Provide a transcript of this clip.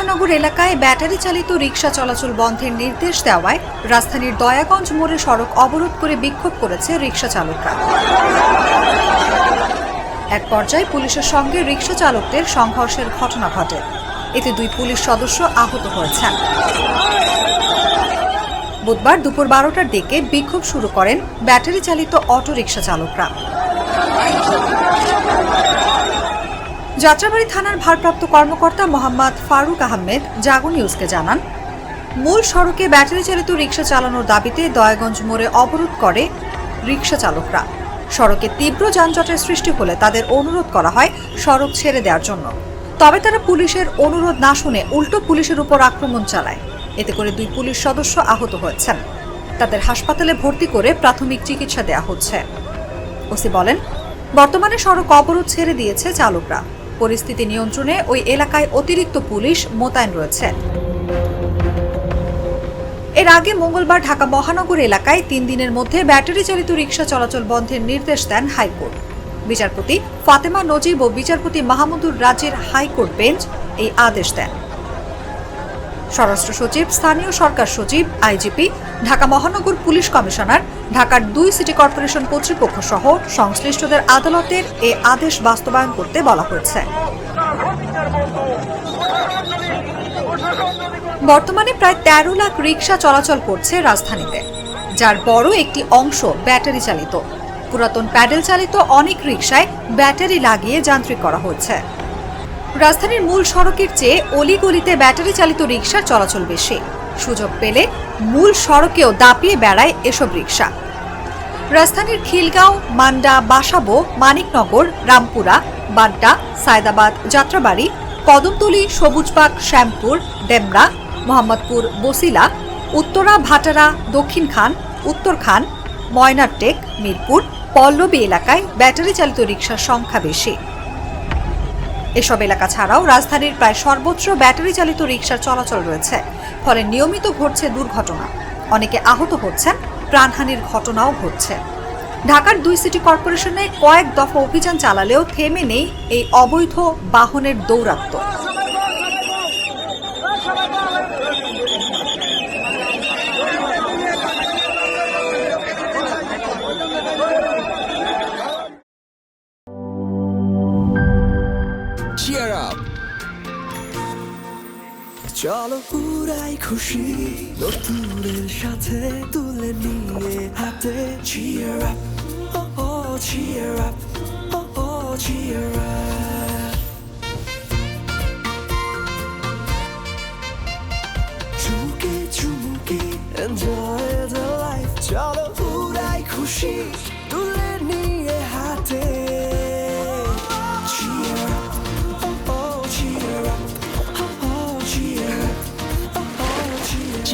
এলাকায় ব্যাটারি চালিত রিকশা চলাচল বন্ধের নির্দেশ দেওয়ায় রাজধানীর দয়াগঞ্জ মোড়ে সড়ক অবরোধ করে বিক্ষোভ করেছে রিকশা চালকরা। এক পর্যায়ে পুলিশের সঙ্গে রিকশা চালকদের সংঘর্ষের ঘটনা ঘটে। এতে দুই পুলিশ সদস্য আহত হয়েছেন। বুধবার দুপুর বারোটার দিকে বিক্ষোভ শুরু করেন ব্যাটারি চালিত অটোরিকশা চালকরা। যাত্রাবাড়ি থানার ভারপ্রাপ্ত কর্মকর্তা মোহাম্মদ ফারুক আহমেদ, জাগো নিউজকে জানান, মূল সড়কে ব্যাটারি চালিত রিক্সা চালানোর দাবিতে দয়াগঞ্জ মোড়ে অবরোধ করে রিক্সা চালকরা। সড়কে তীব্র যানজটের সৃষ্টি হলে তাদের অনুরোধ করা হয় সড়ক ছেড়ে দেওয়ার জন্য। তবে তারা পুলিশের অনুরোধ না শুনে উল্টো পুলিশের উপর আক্রমণ চালায়। এতে করে দুই পুলিশ সদস্য আহত হয়েছেন। তাদের হাসপাতালে ভর্তি করে প্রাথমিক চিকিৎসা দেওয়া হচ্ছে। ওসি বলেন, বর্তমানে সড়ক অবরোধ ছেড়ে দিয়েছে চালকরা। পরিস্থিতি নিয়ন্ত্রণে ওই এলাকায় অতিরিক্ত পুলিশ মোতায়েন রয়েছে। এর আগে মঙ্গলবার ঢাকা মহানগর এলাকায় তিন দিনের মধ্যে ব্যাটারি চালিত রিক্সা চলাচল বন্ধের নির্দেশ দেন হাইকোর্ট। বিচারপতি ফাতেমা নজিব ও বিচারপতি মাহমুদুর রাজের হাইকোর্ট বেঞ্চ এই আদেশ দেন। স্বরাষ্ট্র সচিব, স্থানীয় সরকার সচিব, আইজিপি, ঢাকা মহানগর পুলিশ কমিশনার, ঢাকার দুই সিটি কর্পোরেশন কর্তৃপক্ষ সহ সংশ্লিষ্টদের আদালতের এ আদেশ বাস্তবায়ন করতে বলা হয়েছে। বর্তমানে প্রায় তেরো লাখ রিক্সা চলাচল করছে রাজধানীতে, যার বড় একটি অংশ ব্যাটারি চালিত। পুরাতন প্যাডেল চালিত অনেক রিকশায় ব্যাটারি লাগিয়ে যান্ত্রিক করা হচ্ছে রাজধানীর মূল সড়কের চেয়ে অলিগলিতে ব্যাটারি চালিত রিক্সার চলাচল বেশি। সুযোগ পেলে মূল সড়কেও দাপিয়ে বেড়ায় এসব রিক্সা রাজধানীর খিলগাঁও, মান্ডা, বাসাবো, মানিকনগর, রামপুরা, বাড্ডা, সায়দাবাদ, যাত্রাবাড়ি, কদমতলী, সবুজবাগ, শ্যামপুর, ডেমরা, মোহাম্মদপুর, বসিলা, উত্তরা, ভাটারা, দক্ষিণ খান, উত্তর খান, ময়নারটেক, মিরপুর, পল্লবী এলাকায় ব্যাটারি চালিত রিক্সার সংখ্যা বেশি। এসব এলাকা ছাড়াও রাজধানীর প্রায় সর্বত্র ব্যাটারি চালিত রিক্সার চলাচল রয়েছে। ফলে নিয়মিত ঘটছে দুর্ঘটনা। অনেকে আহত হচ্ছেন, প্রাণহানির ঘটনাও ঘটছে। ঢাকার দুই সিটি কর্পোরেশনে কয়েক দফা অভিযান চালালেও থেমে নেই এই অবৈধ বাহনের দৌরাত্ম্য। চলো পুরাই খুশি নতুনের সাথে তুলে নিয়ে হাতে cheer up oh oh cheer up oh oh cheer up enjoy the life চলো পুরাই খুশি তুলে